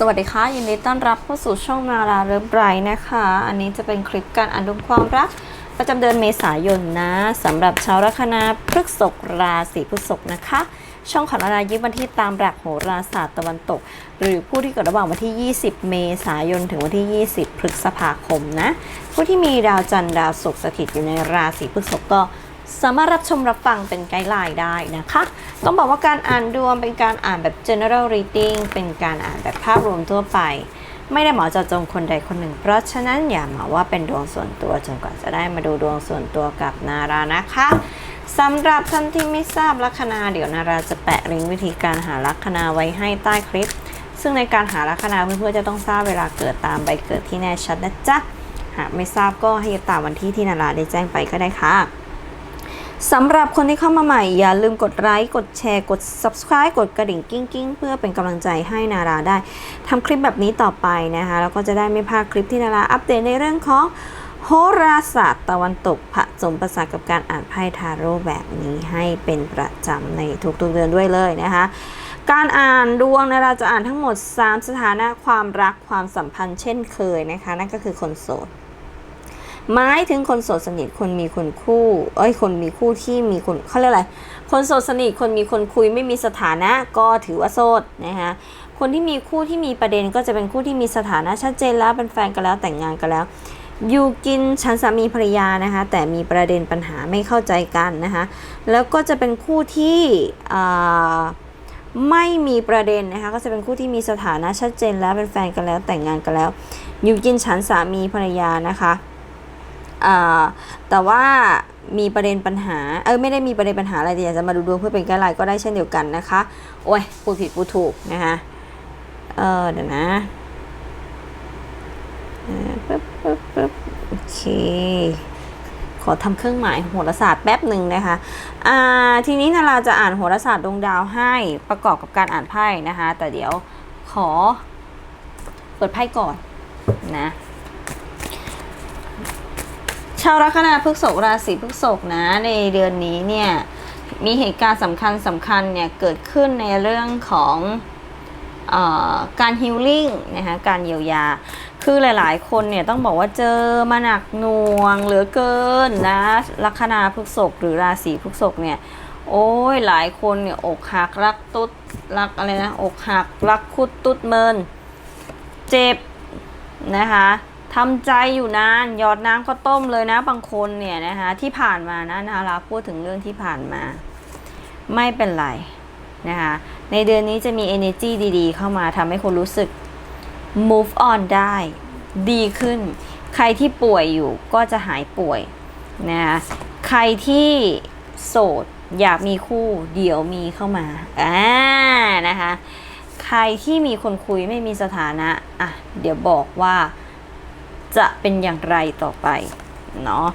สวัสดีค่ะ ยินดีต้อนรับเข้าสู่ช่องนาราเริฟไบรท์นะคะ อันนี้จะเป็นคลิปการอ่านดวงความรัก ประจำเดือนเมษายนนะสำหรับชาวลัคนาพฤษภราศีพฤษภนะคะ ช่องของนารายิบวันที่ตามหลักโหราศาสตร์ตะวันตก หรือผู้ที่เกิดระหว่างวันที่ 20 เมษายน ถึงวันที่ 20 พฤษภาคมนะ ผู้ที่มีดาวจันทร์ดาวศุกร์สถิตอยู่ในราศีพฤษภก็ สามารถรับชมรับฟังเป็นไกด์ไลน์ได้นะคะ ต้องบอกว่าการอ่านดวงเป็นการอ่านแบบ general reading เป็นการอ่านแบบภาพรวมทั่วไป ไม่ได้หมอเจาะจงคนใดคนหนึ่ง เพราะฉะนั้นอย่ามาว่าเป็นดวงส่วนตัวจนกว่าจะได้มาดูดวงส่วนตัวกับนารานะคะสำหรับท่านที่ไม่ทราบลัคนาเดี๋ยวนาราจะแปะลิงก์วิธีการหาลัคนาไว้ให้ใต้คลิป ซึ่งในการหาลัคนาเพื่อนๆจะต้องทราบเวลาเกิดตามใบเกิดที่แน่ชัดนะจ๊ะหากไม่ทราบก็ให้ยึดตามวันที่ที่นาราได้แจ้งไปก็ได้ค่ะ สำหรับคนที่เข้ามาใหม่ อย่าลืมกดไลค์กดแชร์ กด subscribe กดกระดิ่งกิ้งกิ้งเพื่อเป็นกำลังใจให้นาราได้ทำคลิปแบบนี้ต่อไปนะคะแล้วก็จะได้ไม่พลาดคลิปที่นาราอัปเดตในเรื่องของโหราศาสตร์ตะวันตกผสมประสานกับการอ่านไพ่ทาโร่แบบนี้ให้เป็นประจำในทุกๆเดือนด้วยเลยนะคะ การอ่านดวงนาราจะอ่านทั้งหมด 3 สถานะความรักความสัมพันธ์เช่นเคยนะคะ นั่นก็คือคนโสด หมายถึงคนโสดสนิทคนมีคนคู่ เอ้ย คนมีคู่ที่มีคนเขาเรียกอะไร คนโสดสนิทคนมีคนคุยไม่มีสถานะก็ถือว่าโสดนะคะคนที่มีคู่ที่มีประเด็นก็จะเป็นคู่ที่มีสถานะชัดเจนแล้วเป็นแฟนกันแล้วแต่งงานกันแล้ว อยู่กินฉันสามีภรรยานะคะ แต่มีประเด็นปัญหาไม่เข้าใจกันนะคะ แล้วก็จะเป็นคู่ที่ไม่มีประเด็นนะคะ ก็จะเป็นคู่ที่มีสถานะชัดเจนแล้วเป็นแฟนกันแล้วแต่งงานกันแล้ว อยู่กินฉันสามีภรรยานะคะ แต่ว่ามีประเด็นปัญหา เออไม่ได้มีประเด็นปัญหาอะไรแต่อยากจะมาดูดวงเพื่อเป็นไกด์ไลน์ก็ได้เช่นเดียวกันนะคะ โอ้ยพูดผิดพูดถูกนะคะ เออเดี๋ยวนะปึ๊บปึ๊บปึ๊บโอเค ขอทำเครื่องหมายโหราศาสตร์แป๊บหนึ่งนะคะ อ่า ทีนี้นาราจะอ่านโหราศาสตร์ดวงดาวให้ประกอบกับการอ่านไพ่นะคะ แต่เดี๋ยวขอเปิดไพ่ก่อนนะ ชาวลัคนาพฤษภราศีพฤษภนะในเดือนนี้เนี่ยมีเหตุการณ์สำคัญสำคัญเนี่ยเกิดขึ้นในเรื่องของออการฮิลลิ่งนะคะการเยียวยา คือหลายๆ คนเนี่ยต้องบอกว่าเจอมาหนักหน่วงเหลือเกินนะลัคนาพฤษภหรือราศีพฤษภเนี่ยโอ้ยหลายคนเนี่ยอกหักรักตุ๊ดรักอะไรนะอกหักรักคุดตุ๊ดเมิน เจ็บนะคะ ทำใจอยู่นานหยอดน้ำข้าวต้มเลยนะบางคนเนี่ยนะคะที่ผ่านมานะนาราพูดถึงเรื่องที่ผ่านมา ไม่เป็นไรนะคะในเดือนนี้จะมี energy ดีๆ เข้ามาทำให้คุณรู้สึก move on ได้ ดีขึ้น ใครที่ป่วยอยู่ก็จะหายป่วยนะคะใครที่โสดอยากมีคู่เดี๋ยวมีเข้ามาอ่านะคะ ใครที่มีคนคุยไม่มีสถานะอะเดี๋ยวบอกว่า จะเป็นอย่างไรต่อไปเนาะ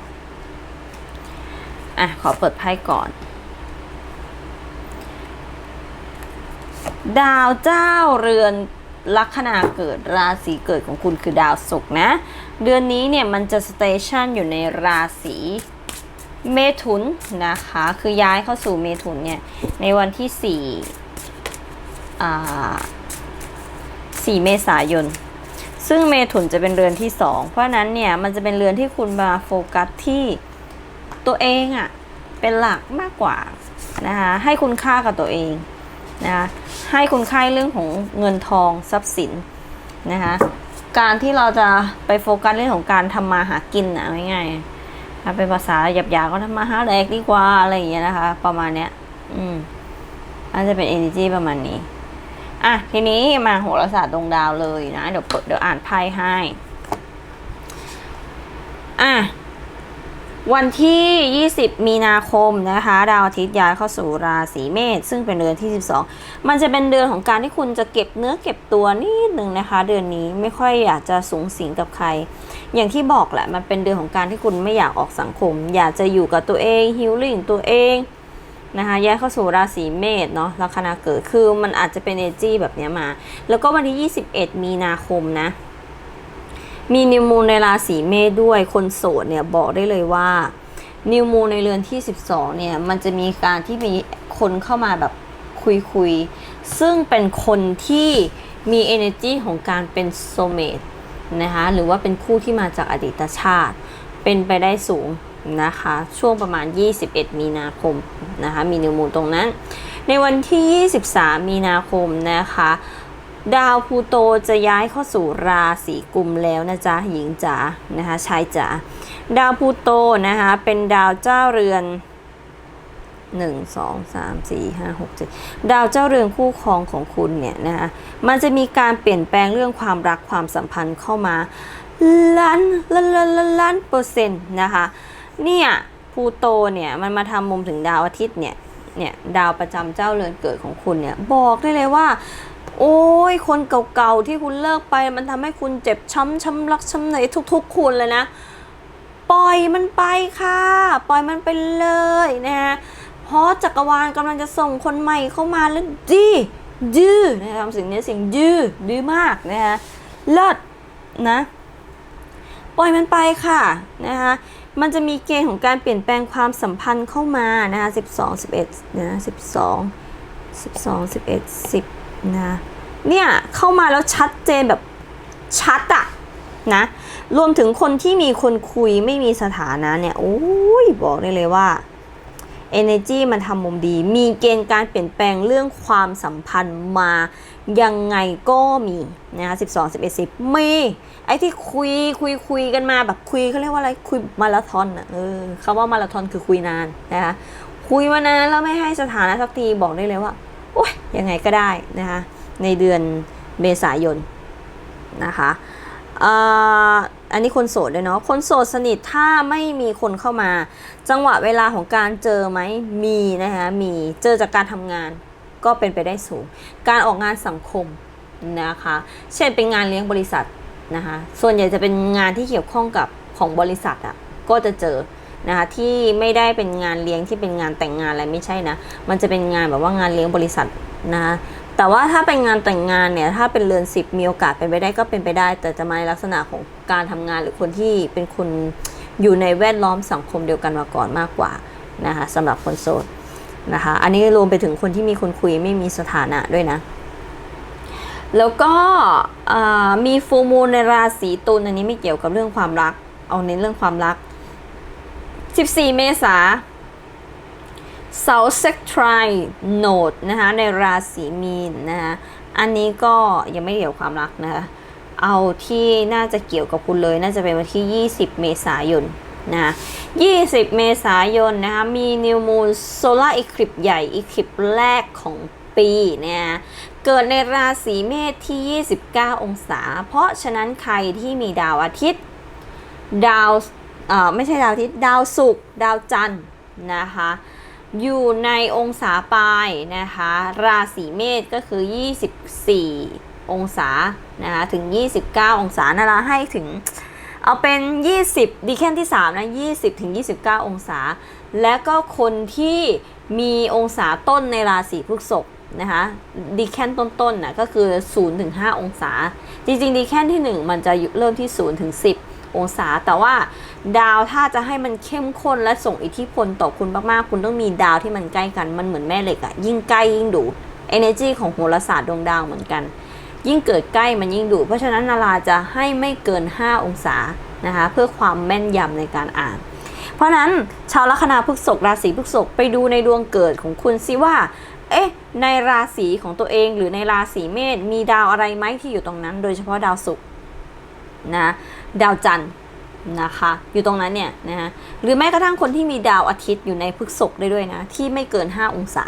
อะ ขอเปิดไพ่ก่อน ดาวเจ้าเรือนลัคนาเกิดราศีเกิดของคุณคือดาวศุกร์นะ เดือนนี้เนี่ยมันจะสเตชันอยู่ในราศีเมถุนนะคะ คือย้ายเข้าสู่เมถุนเนี่ย ในวันที่4อ่า4เมษายน ซึ่งเมถุนจะเป็นเรือนที่2เพราะนั้นเนี่ยมันจะเป็นเรือนที่คุณมาโฟกัสที่ตัวเองอะ่ะเป็นหลักมากกว่านะคะให้คุณค่ากับตัวเองนะคะให้คุณค่าเรื่องของเงินทองทรัพย์สินนะคะการที่เราจะไปโฟกัสเรื่องของการทำมาหากินนะง่ายๆถ้าเป็นภาษาหยาบๆก็ทำมาหาแดกดีกว่าอะไรอย่างเงี้ยนะคะ ประมาณเนี้ย อืมอันจะเป็น energy ประมาณนี้ อะทีนี้มาโหราศาสตร์ดวงดาวเลยนะ เดี๋ยวเปิดเดี๋ยวอ่านไพ่ให้ อะวันที่ 20 มีนาคมนะคะ ดาวอาทิตย์ย้ายเข้าสู่ราศีเมษซึ่งเป็นเดือนที่ 12 มันจะเป็นเดือนของการที่คุณจะเก็บเนื้อเก็บตัวนิดนึงนะคะ เดือนนี้ไม่ค่อยอยากจะสูงสิงกับใคร อย่างที่บอกแหละมันเป็นเดือนของการที่คุณไม่อยากออกสังคม อยากจะอยู่กับตัวเองฮิลลิ่งตัวเอง นะคะย้ายเข้าสู่ราศีเมษเนาะลัคนาเกิดคือมันอาจจะเป็นเอจี้แบบนี้มา แล้วก็วันที่ 21 มีนาคมนะ มีนิวมูนในราศีเมษด้วยคนโสดเนี่ยบอกได้เลยว่านิวมูนในเรือนที่ 12 เนี่ย มันจะมีการที่มีคนเข้ามาแบบคุยคุยๆซึ่งเป็นคนที่มี energy ของการเป็น soulmate นะคะ หรือว่าเป็นคู่ที่มาจากอดีตชาติ เป็นไปได้สูง นะคะ ช่วงประมาณ 21 มีนาคมนะคะมีนิวมูลตรงนั้น ในวันที่ 23 มีนาคมนะคะ ดาวพูโตจะย้ายเข้าสู่ราศีกุมแล้วนะจ๊ะหญิงจ๋านะคะชายจ๋าดาวพูโตนะคะเป็นดาวเจ้าเรือน1 2 3 4 5 6 7ดาวเจ้าเรือนคู่ครองของคุณเนี่ยนะคะมันจะมีการเปลี่ยนแปลงเรื่องความรักความสัมพันธ์เข้ามาล้านล้านล้านล้านล้านเปอร์เซ็นต์นะคะ เนี่ยพูโตเนี่ยมันมาทำมุมถึงดาวอาทิตย์เนี่ยเนี่ยดาวประจำเจ้าเรือนเกิดของคุณเนี่ยบอกได้เลยว่า โอ้ยคนเก่าๆที่คุณเลิกไปมันทำให้คุณเจ็บช้ำช้ำรักช้ำในทุก ๆ คุณเลยนะ ปล่อยมันไปค่ะ ปล่อยมันไปเลยนะฮะเพราะจักรวาลกำลังจะส่งคนใหม่เข้ามาแล้วดีดื้อนะคะทำสิ่งนี้สิ่งดื้อดื้อมากนะคะเลิศนะ ปล่อยมันไปค่ะนะคะ มันจะมีเกณฑ์ของการเปลี่ยนแปลงความสัมพันธ์เข้ามานะคะ12 11นะ12 12 11 10นะเนี่ยเข้ามาแล้วชัดเจนแบบชัดอะนะรวมถึงคนที่มีคนคุยไม่มีสถานะเนี่ยโอ้ยบอกได้เลยว่า energy มันทำมุมดี มีเกณฑ์การเปลี่ยนแปลงเรื่องความสัมพันธ์มายังไงก็มีนะคะ12 11 10มี อ้ที่คุยคุยคุยกันมาแบบคุยเขาเรียกว่าอะไรคุยมาราธอนอะเออคำว่ามาราธอนคือคุยนานนะคะคุยมานานแล้วไม่ให้สถานะสักทีบอกได้เลยว่าโอ้ยยังไงก็ได้นะคะในเดือนเมษายนนะคะอันนี้คนโสดเลยเนาะ คนโสดสนิทถ้าไม่มีคนเข้ามา จังหวะเวลาของการเจอไหมมีนะคะมีเจอจากการทำงานก็เป็นไปได้สูง การออกงานสังคมนะคะ เช่นเป็นงานเลี้ยงบริษัท นะคะ ส่วนใหญ่จะเป็นงานที่เกี่ยวข้องกับของบริษัทอะ่ะก็จะเจอนะคะที่ไม่ได้เป็นงานเลี้ยงที่เป็นงานแต่งงานอะไรไม่ใช่นะ มันจะเป็นงานแบบว่างานเลี้ยงบริษัทนะคะแต่ว่าถ้าเป็นงานแต่งงานเนี่ยถ้าเป็นเรือนสิบมีโอกาสเป็นไปได้ก็เป็นไปได้ แต่จะมาในลักษณะของการทำงานหรือคนที่เป็นคนอยู่ในแวดล้อมสังคมเดียวกันมาก่อนมากกว่านะคะสำหรับคนโสดนะคะอันนี้รวมไปถึงคนที่มีคนคุยไม่มีสถานะด้วยนะ แล้วก็มีฟูมูลในราศีตุลอันนี้ไม่เกี่ยวกับเรื่องความรัก เอาเน้นเรื่องความรัก 14 เมษาเสาเซ็กทริโนดนะคะในราศีมีนนะคะอันนี้ก็ยังไม่เกี่ยวกับความรักนะคะเอาที่น่าจะเกี่ยวกับคุณเลย น่าจะเป็นวันที่ 20 เมษายนนะ20 เมษายนนะคะมีนิวมูลโซลาร์อีคลิปใหญ่อีคลิปแรกของปีเนี่ย เกิดในราศีเมษที่ 29 องศา เพราะฉะนั้นใครที่มีดาวอาทิตย์ ดาวไม่ใช่ดาวอาทิตย์ ดาวศุกร์ ดาวจันทร์นะคะ อยู่ในองศาปลายนะคะ ราศีเมษก็คือ 24 องศา นะคะถึง 29 องศานาราให้ถึง เอาเป็น 20 ดีแคนที่3นะ 20 ถึง 29 องศา และก็คนที่มีองศาต้นในราศีพฤษภ นะคะดีแคนต้นๆนะก็คือ 0 ถึง 5 องศา จริงๆ ดีแคนที่ 1 มันจะเริ่มที่ 0 ถึง 10 องศา แต่ว่าดาวถ้าจะให้มันเข้มข้นและส่งอิทธิพลต่อคุณมากๆ คุณต้องมีดาวที่มันใกล้กันมันเหมือนแม่เหล็กอะยิ่งใกล้ยิ่งดูด energy ของโหราศาสตร์ดวงดาวเหมือนกัน ยิ่งเกิดใกล้มันยิ่งดูเพราะฉะนั้นนาราจะให้ไม่เกิน 5 องศานะคะเพื่อความแม่นยำในการอ่านเพราะฉะนั้นชาวลัคนาพฤษภราศีพฤษภไปดูในดวงเกิดของคุณซิว่า เอ๊ะ ในราศีของตัวเองหรือในราศีเมษมีดาวอะไรไหมที่อยู่ตรงนั้น โดยเฉพาะดาวศุกร์นะดาวจันทร์นะคะอยู่ตรงนั้นเนี่ยนะฮะหรือแม้กระทั่งคนที่มีดาวอาทิตย์อยู่ในพฤกษภได้ด้วยนะ ที่ไม่เกิน 5 องศา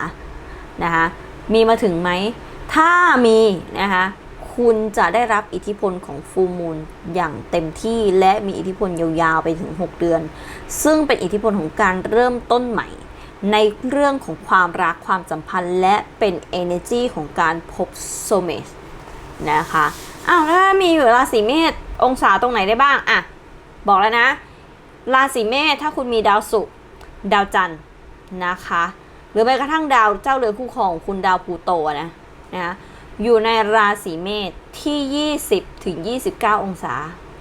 นะคะมีมาถึงไหม ถ้ามีนะคะคุณจะได้รับอิทธิพลของฟูมูลอย่างเต็มที่และมีอิทธิพลยาวๆไปถึง 6 เดือน ซึ่งเป็นอิทธิพลของการเริ่มต้นใหม่ ในเรื่องของความรักความสัมพันธ์และเป็น energy ของการพบโซเมสนะคะอ้าวแล้วมีอยู่ราศีเมษองศาตรงไหนได้บ้างอะบอกแล้วนะ ราศีเมษถ้าคุณมีดาวศุกร์ดาวจันทร์นะคะ หรือแม้กระทั่งดาวเจ้าเรือนคู่ของคุณดาวพูโตนะนะอยู่ในราศีเมษที่ 20 ถึง 29 องศา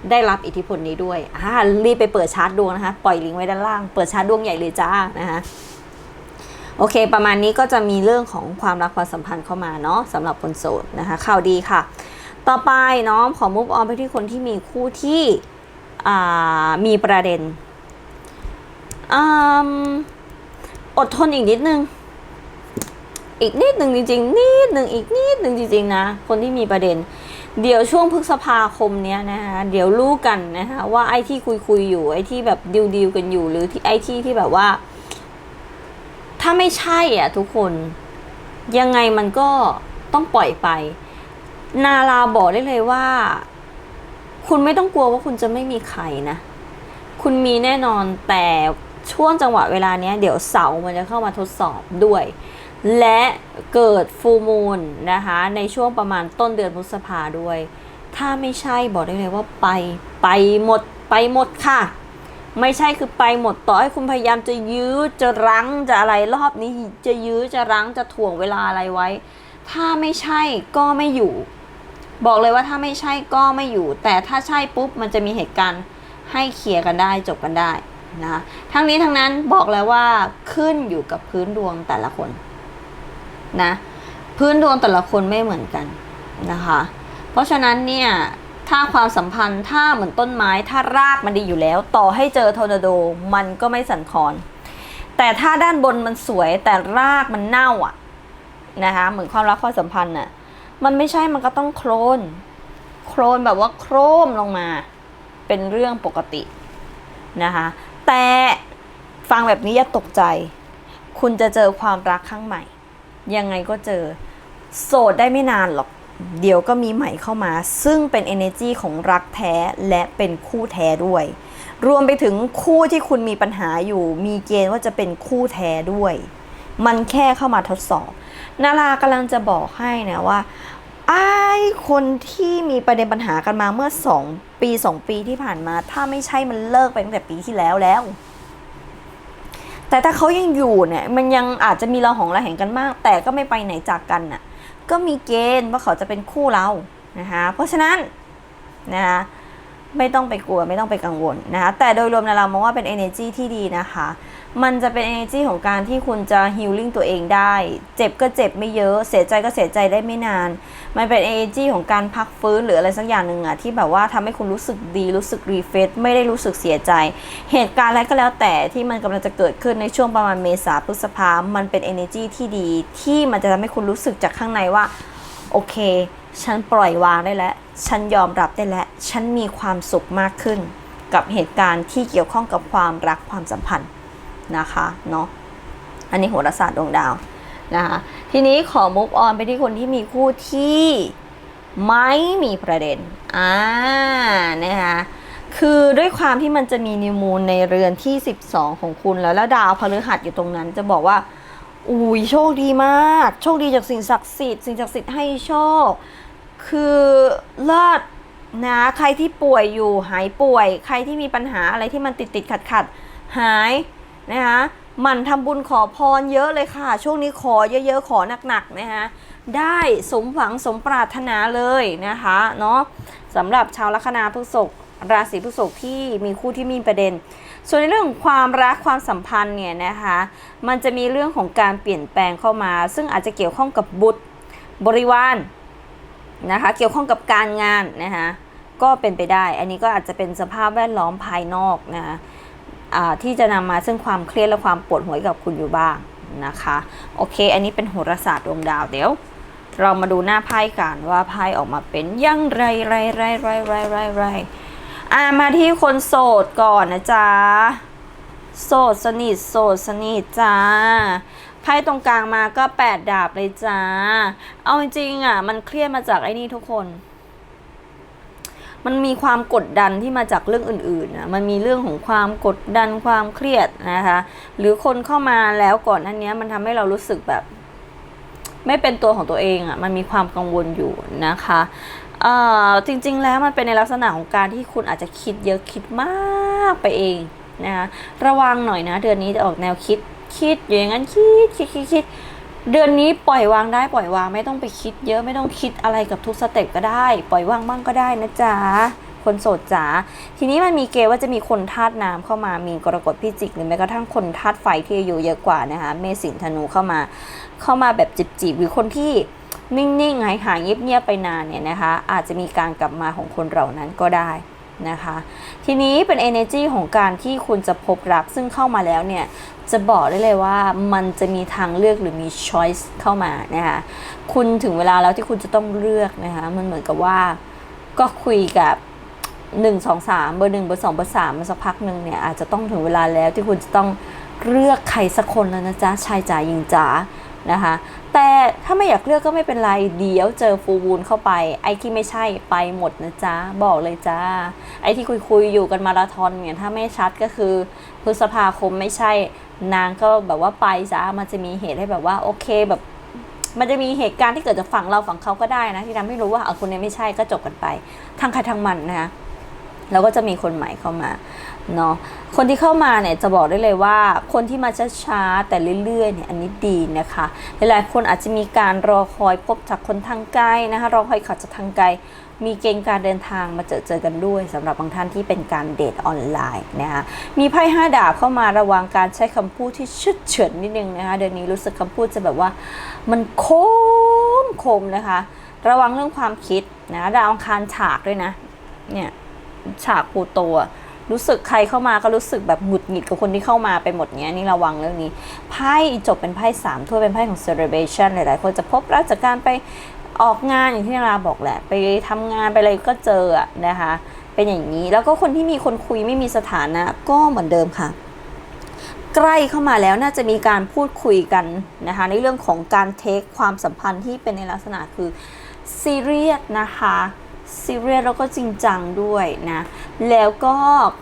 ได้รับอิทธิพลนี้ด้วยอ่ารีบไปเปิดชาร์ตดวงนะคะ ปล่อยลิงก์ไว้ด้านล่าง เปิดชาร์ตดวงใหญ่เลยจ้านะคะ โอเค ประมาณนี้ก็จะมีเรื่องของความรักความสัมพันธ์เข้ามาเนาะสำหรับคนโสดนะคะข่าวดีค่ะ ต่อไปเนาะขอมุกออนไปที่คนที่มีคู่ที่มีประเด็นออดทนอีกนิดนึง อีกนิดหนึ่งจริงๆ นิดหนึ่งอีกนิดหนึ่งจริงๆนะ คนที่มีประเด็น เดี๋ยวช่วงพฤษภาคมเนี้ยนะคะเดี๋ยวรู้กันนะคะว่าไอ้ที่คุยคุยอยู่ไอ้ที่แบบดิวดิวกันอยู่ หรือที่ไอ้ที่ที่แบบว่า ถ้าไม่ใช่อะทุกคนยังไงมันก็ต้องปล่อยไป นาราบอกได้เลยว่า คุณไม่ต้องกลัวว่าคุณจะไม่มีใครนะ คุณมีแน่นอนแต่ช่วงจังหวะเวลาเนี้ย เดี๋ยวเสาร์มันจะเข้ามาทดสอบด้วย และเกิดฟูมูลนะคะ ในช่วงประมาณต้นเดือนพฤษภาด้วย ถ้าไม่ใช่บอกได้เลยว่าไปไปหมดไปหมดค่ะ ไม่ใช่คือไปหมดต่อให้คุณพยายามจะยื้อจะรั้งจะอะไรรอบนี้จะยื้อจะรั้งจะถ่วงเวลาอะไรไว้ ถ้าไม่ใช่ก็ไม่อยู่ บอกเลยว่าถ้าไม่ใช่ก็ไม่อยู่ แต่ถ้าใช่ปุ๊บมันจะมีเหตุการณ์ให้เคลียร์กันได้จบกันได้นะทั้งนี้ทั้งนั้นบอกแล้วว่าขึ้นอยู่กับพื้นดวงแต่ละคนนะพื้นดวงแต่ละคนไม่เหมือนกันนะคะ เพราะฉะนั้นเนี่ย ถ้าความสัมพันธ์ถ้าเหมือนต้นไม้ถ้ารากมันดีอยู่แล้ว ต่อให้เจอทอร์นาโดมันก็ไม่สั่นคลอน แต่ถ้าด้านบนมันสวยแต่รากมันเน่าอะนะคะเหมือนความรักความสัมพันธ์น่ะมันไม่ใช่มันก็ต้องโครนโครนแบบว่าโครมลงมา เป็นเรื่องปกตินะคะแต่ฟังแบบนี้อย่าตกใจ คุณจะเจอความรักครั้งใหม่ ยังไงก็เจอ โสดได้ไม่นานหรอก เดี๋ยวก็มีใหม่เข้ามา ซึ่งเป็น energy ของรักแท้และเป็นคู่แท้ด้วย รวมไปถึงคู่ที่คุณมีปัญหาอยู่ มีเกณฑ์ว่าจะเป็นคู่แท้ด้วย มันแค่เข้ามาทดสอบ นารากำลังจะบอกให้นะว่าไอ้คนที่มีประเด็นปัญหากันมาเมื่อ 2 ปี 2 ปีที่ผ่านมา ถ้าไม่ใช่มันเลิกไปตั้งแต่ปีที่แล้วแล้ว แต่ถ้าเขายังอยู่เนี่ย มันยังอาจจะมีเราหองระแหงกันมาก แต่ก็ไม่ไปไหนจากกันน่ะ ก็มีเกณฑ์ว่าเขาจะเป็นคู่เรานะคะเพราะฉะนั้นนะคะไม่ต้องไปกลัวไม่ต้องไปกังวลนะคะแต่โดยรวมนะเรามองว่าเป็น energy ที่ดีนะคะ มันจะเป็น energy ของการที่คุณจะ healing ตัวเองได้ เจ็บก็เจ็บไม่เยอะ เสียใจก็เสียใจได้ไม่นาน มันเป็น energy ของการพักฟื้นหรืออะไรสักอย่างหนึ่งอะที่แบบว่าทำให้คุณรู้สึกดีรู้สึก refresh ไม่ได้รู้สึกเสียใจ เหตุการณ์อะไรก็แล้วแต่ที่มันกำลังจะเกิดขึ้นในช่วงประมาณเมษาพฤษภามันเป็น energy ที่ดี ที่มันจะทำให้คุณรู้สึกจากข้างในว่าโอเค ฉันปล่อยวางได้แล้ว ฉันยอมรับได้แล้ว ฉันมีความสุขมากขึ้น กับเหตุการณ์ที่เกี่ยวข้องกับความรักความสัมพันธ์ นะคะเนาะอันนี้โหราศาสตร์ดวงดาวนะคะทีนี้ขอมุกออนไปที่คนที่มีคู่ที่ไม่มีประเด็นอ่านะคะคือด้วยความที่มันจะมีนิวมูลในเรือนที่ 12 ของคุณแล้วแล้วดาวพฤหัสอยู่ตรงนั้น จะบอกว่าอุ้ยโชคดีมาก โชคดีจากสิ่งศักดิ์สิทธิ์สิ่งศักดิ์สิทธิ์ให้โชค คือเลิศนะใครที่ป่วยอยู่หายป่วย ใครที่มีปัญหาอะไรที่มันติดติดขัดขัดหาย นะคะหมันทำบุญขอพรเยอะเลยค่ะ ช่วงนี้ขอเยอะๆ ขอหนักๆนะคะได้สมหวังสมปรารถนาเลยนะคะเนาะสำหรับชาวลัคนาพฤษภราศีพฤษภที่มีคู่ที่มีประเด็น ส่วนในเรื่องความรักความสัมพันธ์เนี่ยนะคะ มันจะมีเรื่องของการเปลี่ยนแปลงเข้ามา ซึ่งอาจจะเกี่ยวข้องกับบุตรบริวารนะคะ เกี่ยวข้องกับการงานนะคะ ก็เป็นไปได้ อันนี้ก็อาจจะเป็นสภาพแวดล้อมภายนอกนะคะ ที่จะนำมาซึ่งความเครียดและความปวดหัวให้กับคุณอยู่บ้างนะคะ โอเค อันนี้เป็นโหราศาสตร์ดวงดาวเดี๋ยว เรามาดูหน้าไพ่กันว่าไพ่ออกมาเป็นยังไรไรไรไรไรไรไรอ่ามาที่คนโสดก่อนนะจ๊ะโสดสนิทโสดสนิทจ้าไพ่ตรงกลางมาก็แปดดาบเลยจ้า เอาจริงๆอะ มันเครียดมาจากไอ้นี่ทุกคน มันมีความกดดันที่มาจากเรื่องอื่นๆนะมันมีเรื่องของความกดดันความเครียดนะคะ หรือคนเข้ามาแล้วก่อนอันนี้มันทำให้เรารู้สึกแบบ ไม่เป็นตัวของตัวเองอะ่ะ มันมีความกังวลอยู่นะคะเอ่อจริงๆ แล้วมันเป็นในลักษณะของการที่คุณอาจจะคิดเยอะคิดมากไปเองนะคะระวังหน่อยนะ เดือนนี้จะออกแนวคิดคิดอย่างนั้นคิดคิดคิดคิด เดือนนี้ปล่อยวางได้ปล่อยวางไม่ต้องไปคิดเยอะไม่ต้องคิดอะไรกับทุกสเต็ปก็ได้ ปล่อยวางบ้างก็ได้นะจ๊ะคนโสดจ๋าทีนี้มันมีเกว่าจะมีคนธาตุน้ำเข้ามามีกรกฎพิจิกหรือแม้กระทั่งคนธาตุไฟที่อายุเยอะกว่านะคะเมษสิงธนูเข้ามา เข้ามาแบบจีบๆหรือคนที่นิ่งๆหายหายเงียบๆไปนานเนี่ยนะคะ อาจจะมีการกลับมาของคนเหล่านั้นก็ได้นะคะ ทีนี้เป็น energy ของการที่คุณจะพบรักซึ่งเข้ามาแล้วเนี่ย จะบอกได้เลยว่ามันจะมีทางเลือกหรือมี choice เข้ามานะคะคุณถึงเวลาแล้วที่คุณจะต้องเลือกนะคะมันเหมือนกับว่าก็คุยกับหนึ่งสองสามเบอร์หนึ่งเบอร์สองเบอร์สามมาสักพักหนึ่งเนี่ยอาจจะต้องถึงเวลาแล้วที่คุณจะต้องเลือกใครสักคนแล้วนะจ๊ะชายจ๋าหญิงจ๋านะคะแต่ถ้าไม่อยากเลือกก็ไม่เป็นไรเดี๋ยวเจอฟูวูลเข้าไป ไอ้ที่ไม่ใช่ไปหมดนะจ๊ะบอกเลยจ้า ไอ้ที่คุยคุยอยู่กันมาราธอนเนี่ยถ้าไม่ชัดก็คือพฤษภาคมไม่ใช่ นางก็แบบว่าไปจ้ามันจะมีเหตุให้แบบว่าโอเคแบบ มันจะมีเหตุการณ์ที่เกิดจากฝั่งเราฝั่งเขาก็ได้นะ ที่ทำให้รู้ว่าเออคนนี้ไม่ใช่ก็จบกันไปทางใครทางมันนะคะแล้วก็จะมีคนใหม่เข้ามาเนาะคนที่เข้ามาเนี่ยจะบอกได้เลยว่า คนที่มาช้าๆแต่เรื่อยๆเนี่ยอันนี้ดีนะคะหลายๆคนอาจจะมีการรอคอยพบจากคนทางไกลนะคะรอคอยขับจากทางไกล มีเกณฑ์การเดินทางมาเจอเจอกันด้วยสำหรับบางท่านที่เป็นการเดทออนไลน์นะคะมีไพ่ห้าดาบเข้ามาระวังการใช้คำพูดที่ชึดเฉินนิดนึงนะคะเดือนนี้รู้สึกคำพูดจะแบบว่า มันคมคมนะคะ ระวังเรื่องความคิดนะดาวอังคารฉากด้วยนะเนี่ยฉากปูโตอะรู้สึกใครเข้ามาก็รู้สึกแบบหงุดหงิดกับคนที่เข้ามาไปหมดเนี้ยนี่ระวังเรื่องนี้ไพ่จบเป็นไพ่สามถ้วยเป็นไพ่ของ celebration หลายๆ คนจะพบรักจากการไป ออกงานอย่างที่นาราบอกแหละ ไปทำงานไปอะไรก็เจอนะคะ เป็นอย่างนี้แล้วก็คนที่มีคนคุยไม่มีสถานะก็เหมือนเดิมค่ะ ใกล้เข้ามาแล้วน่าจะมีการพูดคุยกันนะคะในเรื่องของการเทคความสัมพันธ์ที่เป็นในลักษณะคือซีเรียสนะคะซีเรียสแล้วก็จริงจังด้วยนะ แล้วก็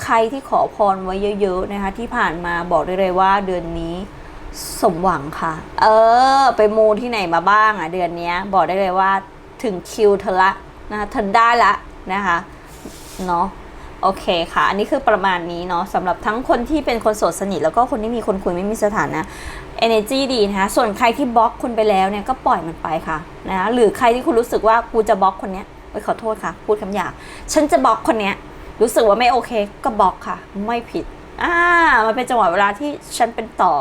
ใครที่ขอพรไว้เยอะๆนะคะที่ผ่านมาบอกได้เลยว่าเดือนนี้ สมหวังค่ะ เออ ไปมูที่ไหนมาบ้างอะเดือนนี้บอกได้เลยว่าถึงคิวเธอละนะคะเธอได้ละนะคะเนาะโอเคค่ะ อันนี้คือประมาณนี้เนาะสำหรับทั้งคนที่เป็นคนโสดสนิท แล้วก็คนที่มีคนคุยไม่มีสถานะ energy ดีนะคะส่วนใครที่บล็อกคุณไปแล้วเนี่ยก็ปล่อยมันไปค่ะนะคะหรือใครที่คุณรู้สึกว่ากูจะบล็อกคนเนี้ยไปขอโทษค่ะ พูดคำหยาบฉันจะบล็อกคนเนี้ยรู้สึกว่าไม่โอเค ก็บล็อกค่ะ ไม่ผิดอ่ามันเป็นจังหวะเวลาที่ฉันเป็นต่อ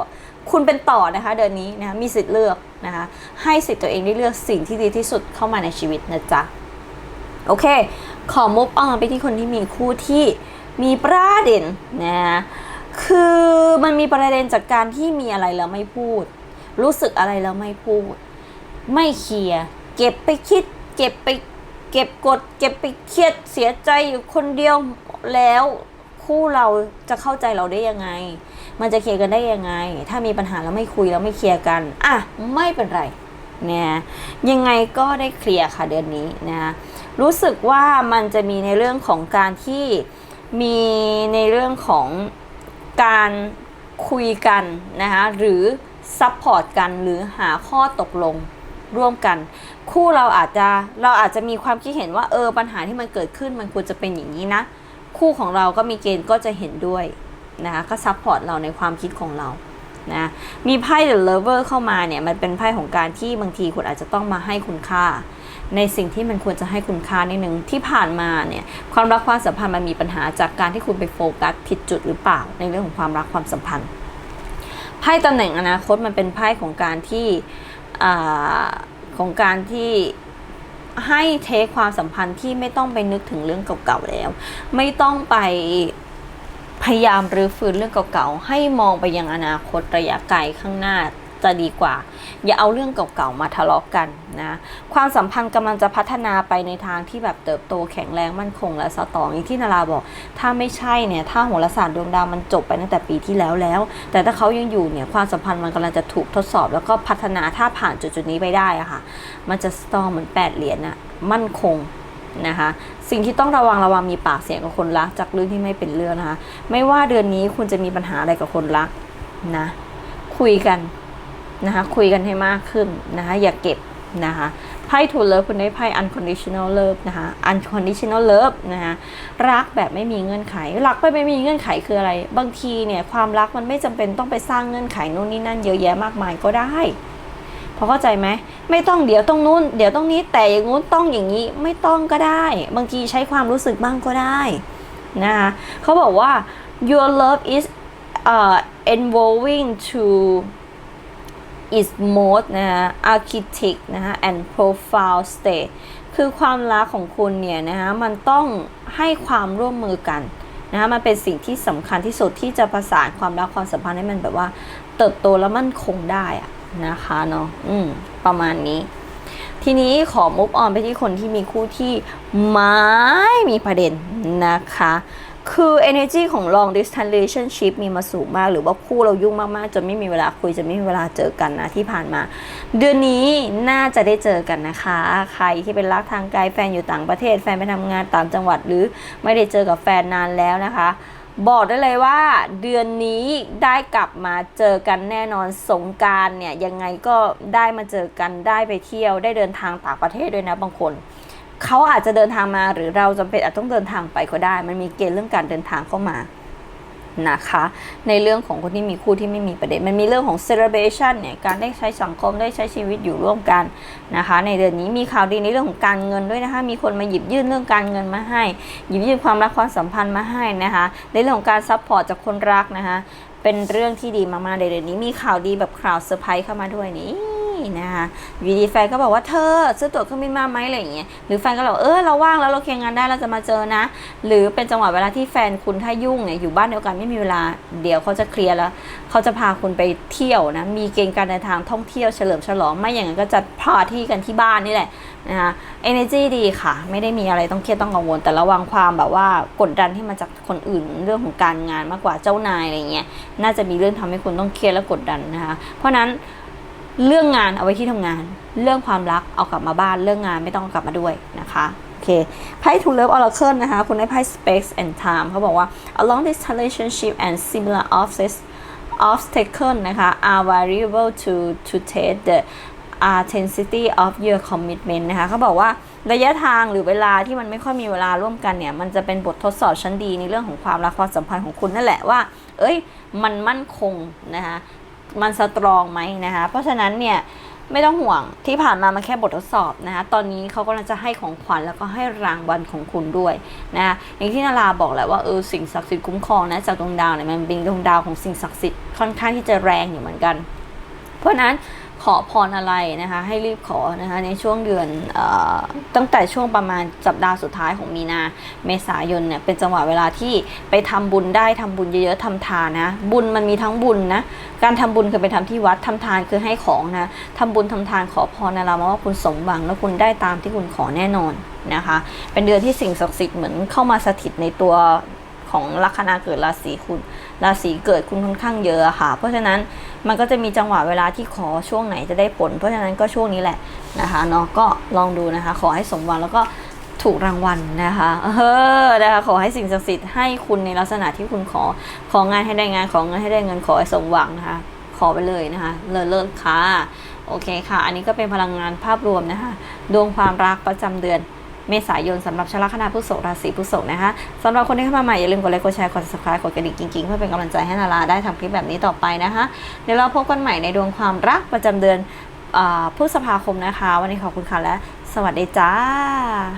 คุณเป็นต่อนะคะเดือนนี้นะคะมีสิทธิ์เลือกนะคะให้สิทธิ์ตัวเองได้เลือกสิ่งที่ดีที่สุดเข้ามาในชีวิตนะจ๊ะโอเค ขอมุฟออนไปที่คนที่มีคู่ที่มีประเด็นนะคือมันมีประเด็นจากการที่มีอะไรแล้วไม่พูด รู้สึกอะไรแล้วไม่พูด ไม่เคลียร์เก็บไปคิด เก็บไปเก็บกด เก็บไปเครียดเสียใจอยู่คนเดียวแล้วคู่เราจะเข้าใจเราได้ยังไง มันจะเคลียร์กันได้ยังไง ถ้ามีปัญหาแล้วไม่คุยแล้วไม่เคลียร์กันอะไม่เป็นไรเนี่ยยังไงก็ได้เคลียร์ค่ะเดือนนี้นะรู้สึกว่ามันจะมีในเรื่องของการที่มีในเรื่องของการคุยกันนะคะหรือซัพพอร์ตกันหรือหาข้อตกลงร่วมกัน คู่เราอาจจะเราอาจจะมีความคิดเห็นว่าเออปัญหาที่มันเกิดขึ้นมันควรจะเป็นอย่างนี้นะ คู่ของเราก็มีเกณฑ์ก็จะเห็นด้วย นะคะก็ซัพพอร์ตเราในความคิดของเรานะมีไพ่ The Lover เข้ามาเนี่ยมันเป็นไพ่ของการที่บางทีคุณอาจจะต้องมาให้คุณค่า ในสิ่งที่มันควรจะให้คุณค่านิดนึงที่ผ่านมาเนี่ยความรักความสัมพันธ์มันมีปัญหาจากการที่คุณไปโฟกัสผิดจุดหรือเปล่า ในเรื่องของความรักความสัมพันธ์ไพ่ตำแหน่งอนาคตมันเป็นไพ่ของการที่ของการที่ให้เทคความสัมพันธ์ที่ไม่ต้องไปนึกถึงเรื่องเก่าๆแล้ว ไม่ต้องไป พยายามรื้อฟื้นเรื่องเก่าๆ ให้มองไปยังอนาคตระยะไกลข้างหน้าจะดีกว่า อย่าเอาเรื่องเก่าๆมาทะเลาะกันนะความสัมพันธ์กำลังจะพัฒนาไปในทางที่แบบเติบโตแข็งแรงมั่นคงและสตองอย่างที่นาราบอก ถ้าไม่ใช่เนี่ยถ้าโหราศาสตร์ดวงดาวมันจบไปตั้งแต่ปีที่แล้วแล้ว แต่ถ้าเขายังอยู่เนี่ยความสัมพันธ์มันกำลังจะถูกทดสอบ แล้วก็พัฒนาถ้าผ่านจุดๆนี้ไปได้อะค่ะ มันจะสตองเหมือนแปดเหรียญอะมั่นคง นะคะ สิ่งที่ต้องระวังระวังมีปากเสียงกับคนรัก จากเรื่องที่ไม่เป็นเรื่องนะคะ ไม่ว่าเดือนนี้คุณจะมีปัญหาอะไรกับคนรักนะคุยกันนะคะคุยกันให้มากขึ้นนะคะอย่าเก็บนะคะไพ่ทูเลิฟคุณได้ไพ่ unconditional love นะคะ unconditional love นะคะรักแบบไม่มีเงื่อนไข รักไปไม่มีเงื่อนไขคืออะไร บางทีเนี่ยความรักมันไม่จำเป็นต้องไปสร้างเงื่อนไขนู่นนี่นั่นเยอะแยะมากมายก็ได้พอเข้าใจไหม ไม่ต้องเดี๋ยวต้องนู้น เดี๋ยวต้องนี้แต่อย่างงู้นต้องอย่างนี้ไม่ต้องก็ได้ บางทีใช้ความรู้สึกบ้างก็ได้นะคะเขาบอกว่า your love is uh, involving to its most นะฮะ architect นะฮะ and profound state คือความรักของคุณเนี่ยนะฮะมันต้องให้ความร่วมมือกันนะคะมันเป็นสิ่งที่สำคัญที่สุดที่จะประสานความรักความสัมพันธ์ให้มันแบบว่า เติบโตแล้วมั่นคงได้อะ นะคะเนาะอืมประมาณนี้ ทีนี้ขอมุฟออนไปที่คนที่มีคู่ที่ไม่มีประเด็นนะคะ คือ energy ของ long distance relationship มีมาสูงมาก หรือว่าคู่เรายุ่งมากๆ จนไม่มีเวลาคุยจะไม่มีเวลาเจอกันนะที่ผ่านมา เดือนนี้น่าจะได้เจอกันนะคะ ใครที่เป็นรักทางไกลแฟนอยู่ต่างประเทศ แฟนไปทำงานต่างจังหวัดหรือไม่ได้เจอกับแฟนนานแล้วนะคะ บอกได้เลยว่าเดือนนี้ได้กลับมาเจอกันแน่นอนสงการเนี่ยยังไงก็ได้มาเจอกันได้ไปเที่ยว ได้เดินทางต่างประเทศด้วยนะบางคนเขาอาจจะเดินทางมาหรือเราจำเป็นอาจต้องเดินทางไปก็ได้ มันมีเกณฑ์เรื่องการเดินทางเข้ามา นะคะ ในเรื่องของคนที่มีคู่ที่ไม่มีประเด็น มันมีเรื่องของ celebration เนี่ย การได้ใช้สังคมได้ใช้ชีวิตอยู่ร่วมกันนะคะ ในเดือนนี้มีข่าวดีในเรื่องของการเงินด้วยนะคะ มีคนมาหยิบยื่นเรื่องการเงินมาให้ หยิบยื่นความรักความสัมพันธ์มาให้นะคะ ในเรื่องของการซัพพอร์ตจากคนรักนะคะ เป็นเรื่องที่ดีมากๆในเดือนนี้มีข่าวดีแบบข่าวเซอร์ไพรส์เข้ามาด้วยนี่นะคะอยู่ดีแฟนก็บอกว่าเธอซื้อตั๋วเครื่องบินมาไหมอะไรอย่างเงี้ยหรือแฟนก็บอกเออเราว่างแล้วเราเคลียร์งานได้เราจะมาเจอนะ หรือเป็นจังหวะเวลาที่แฟนคุณถ้ายุ่งเนี่ยอยู่บ้านเดียวกันไม่มีเวลาเดี๋ยวเขาจะเคลียร์แล้วเขาจะพาคุณไปเที่ยวนะมีเกณฑ์การเดินทางท่องเที่ยวเฉลิมฉลองไม่อย่างนั้นก็จะพาที่กันที่บ้านนี่แหละนะคะ energy ดีค่ะ ไม่ได้มีอะไรต้องเครียดต้องกังวล แต่ระวังความแบบว่ากดดันที่มาจากคนอื่นเรื่องของการงานมากกว่าเจ้านายอะไรเงี้ยน่าจะมีเรื่องทำให้คุณต้องเครียดและกดดันนะคะเพราะนั้นเรื่องงานเอาไว้ที่ทำงาน เรื่องความรักเอากลับมาบ้านเรื่องงานไม่ต้องกลับมาด้วยนะคะโอเคไพ่ทูเลิฟออร์เคิลนะคะ คุณได้ไพ่ space and time เขาบอกว่า along this relationship and similar obstacles obstacle นะคะ are variable to to test the intensity of your commitment นะคะเขาบอกว่าระยะทางหรือเวลาที่มันไม่ค่อยมีเวลาร่วมกันเนี่ย มันจะเป็นบททดสอบชั้นดีในเรื่องของความรักความสัมพันธ์ของคุณนั่นแหละว่า เอ้ย มันมั่นคงนะคะมันสตรองไหมนะคะ เพราะฉะนั้นเนี่ยไม่ต้องห่วงที่ผ่านมามันแค่บททดสอบนะคะตอนนี้เขากำลังจะให้ของขวัญแล้วก็ให้รางวัลของคุณด้วยนะคะอย่างที่นาราบอกแหละว่าเออสิ่งศักดิ์สิทธิ์คุ้มครองนะจากดวงดาวเนี่ยมันเป็นดวงดาวของสิ่งศักดิ์สิทธิ์ค่อนข้างที่จะแรงอยู่เหมือนกัน เพราะฉะนั้น ขอพรอะไรนะคะให้รีบขอนะคะในช่วงเดือนออตั้งแต่ช่วงประมาณสัปดาห์สุดท้ายของมีนาเมษายนเนี่ยเป็นจังหวะเวลาที่ไปทำบุญได้ทำบุญเยอะๆทำทานนะบุญมันมีทั้งบุญนะการทำบุญคือไปทำที่วัดทำทานคือให้ของนะทำบุญทำทานขอพรนะเรามาว่าคุณสมหวังแล้วคุณได้ตามที่คุณขอแน่นอนนะคะเป็นเดือนที่สิ่งศักดิ์สิทธิ์เหมือนเข้ามาสถิตในตัวของลัคนาเกิดราศีคุณราศีเกิดคุณค่อนข้างเยอะค่ะ เพราะฉะนั้น มันก็จะมีจังหวะเวลาที่ขอช่วงไหนจะได้ผล เพราะฉะนั้นก็ช่วงนี้แหละนะคะเนาะก็ลองดูนะคะ ขอให้สมหวังแล้วก็ถูกรางวัลนะคะเออนะคะขอให้สิ่งศักดิ์สิทธิ์ให้คุณในลักษณะที่คุณขอ ของานให้ได้งาน ของเงินให้ได้เงินขอให้สมหวังนะคะ ขอไปเลยนะคะเลิศเลิศค่ะ โอเคค่ะ อันนี้ก็เป็นพลังงานภาพรวมนะคะ ดวงความรักประจำเดือน เมษายนสำหรับชาวลัคนาพฤษภราศีพฤษภนะคะสำหรับคนที่เข้ามาใหม่อย่าลืมกดไลค์กดแชร์กด subscribe กดกระดิ่งกิ๊งๆเพื่อเป็นกำลังใจให้นาราได้ทำคลิปแบบนี้ต่อไปนะคะเดี๋ยวเราพบกันใหม่ในดวงความรักประจำเดือนอพฤษภาคมนะคะ วันนี้ขอบคุณค่ะและสวัสดีจ้า